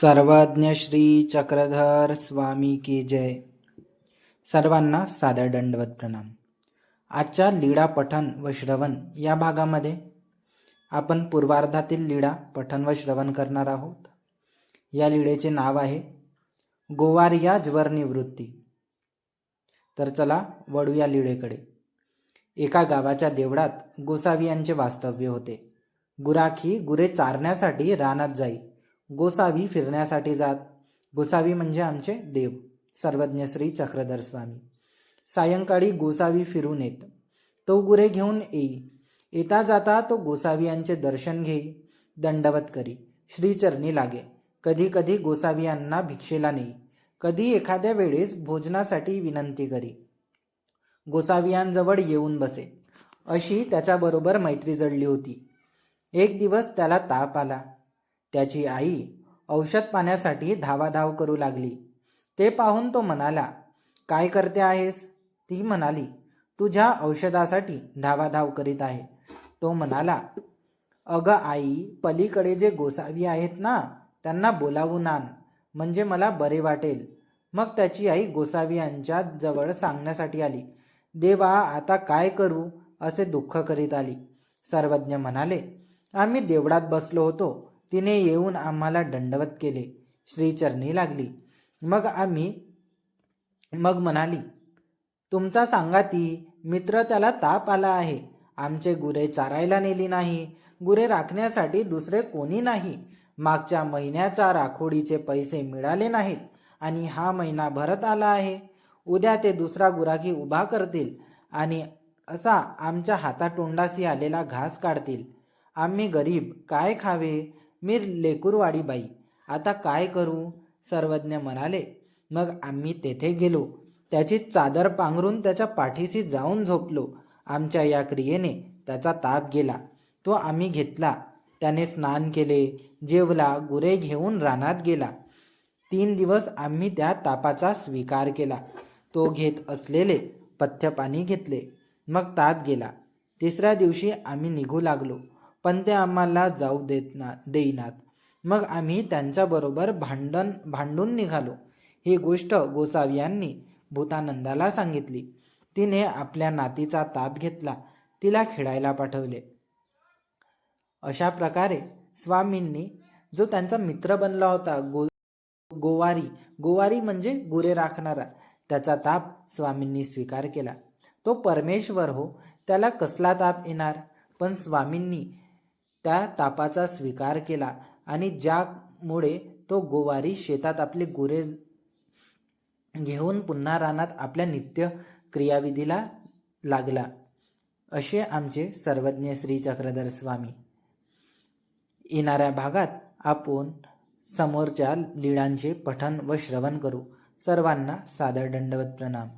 सर्वज्ञ श्री चक्रधर स्वामी की जय. सर्वांना सादर दंडवत प्रणाम. आजच्या लीळा पठन व श्रवण या भागामध्ये आपण पूर्वार्धातील लीळा पठन व श्रवण करणार आहोत. या लीळेचे नाव आहे गोवारिया ज्वर निवृत्ती. तर चला वळू या लीळेकडे. एका गावाच्या देवळात गोसावी यांचे वास्तव्य होते. गुराखी गुरे चारण्यासाठी रानात जाई. गोसावी फिरण्यासाठी जात. गोसावी म्हणजे आमचे देव. सर्वज्ञ श्री चक्रधर स्वामी. सायंकाळी गोसावी फिरून येत. तो गुरे घेऊन येई. येता जाता तो गोसावी यांचे दर्शन घेई. दंडवत करी. श्रीचरणी लागे. कधी कधी गोसावी यांना भिक्षेला नेई. कधी एखाद्या वेळेस भोजनासाठी विनंती करी. गोसावियांजवळ येऊन बसे. अशी त्याच्याबरोबर मैत्री जडली होती. एक दिवस त्याला ताप आला. त्याची आई औषध पाण्यासाठी धावाधाव करू लागली. ते पाहून तो म्हणाला काय करते आहेस? ती म्हणाली तुझ्या औषधासाठी धावाधाव करीत आहे. तो म्हणाला अगं आई पलीकडे जे गोसावी आहेत ना त्यांना बोलावून आण म्हणजे मला बरे वाटेल. मग त्याची आई गोसावी यांच्या जवळ सांगण्यासाठी आली देवा आता काय करू? असे दुःख करीत आली. सर्वज्ञ म्हणाले आम्ही देवळात बसलो होतो. तिने येऊन आम्हाला दंडवत केले. श्रीचरणी लागली. मग आम्ही मग म्हणाली तुमचा सांगा ती मित्र त्याला ताप आला आहे. आमचे गुरे चारायला नेली नाही. गुरे राखण्यासाठी दुसरे कोणी नाही. मागच्या महिन्याच्या राखोडीचे पैसे मिळाले नाहीत आणि हा महिना भरत आला आहे. उद्या ते दुसरा गुराखी उभा करतील आणि असा आमच्या हातातोंडाशी आलेला घास काढतील. आम्ही गरीब काय खावे? मी लेकूरवाडी बाई आता काय करू? सर्वज्ञ म्हणाले मग आम्ही तेथे गेलो. त्याची चादर पांघरून त्याच्या पाठीशी जाऊन झोपलो. आमच्या या क्रियेने त्याचा ताप गेला. तो आम्ही घेतला. त्याने स्नान केले जेवला गुरे घेऊन रानात गेला. तीन दिवस आम्ही त्या तापाचा स्वीकार केला. तो घेत असलेले पथ्य पाणी घेतले. मग ताप गेला. तिसऱ्या दिवशी आम्ही निघू लागलो. पण ते आम्हाला जाऊ देत ना देईनात. मग आम्ही त्यांच्याबरोबर भांडण भांडून निघालो. ही गोष्ट गोसावी यांनी भूतानंदाला सांगितली. तिने आपल्या नातीचा ताप घेतला. तिला खेळायला पाठवले. अशा प्रकारे स्वामींनी जो त्यांचा मित्र बनला होता गो गोवारी गोवारी म्हणजे गुरे राखणारा त्याचा ताप स्वामींनी स्वीकार केला. तो परमेश्वर हो त्याला कसला ताप येणार? पण स्वामींनी त्या तापाचा स्वीकार केला आणि ज्यामुळे तो गोवारी शेतात आपले गुरे घेऊन पुन्हा रानात आपल्या नित्य क्रियाविधीला लागला. असे आमचे सर्वज्ञ श्री चक्रधर स्वामी. येणाऱ्या भागात आपण समोरच्या लीळांचे पठन व श्रवण करू. सर्वांना सादर दंडवत प्रणाम.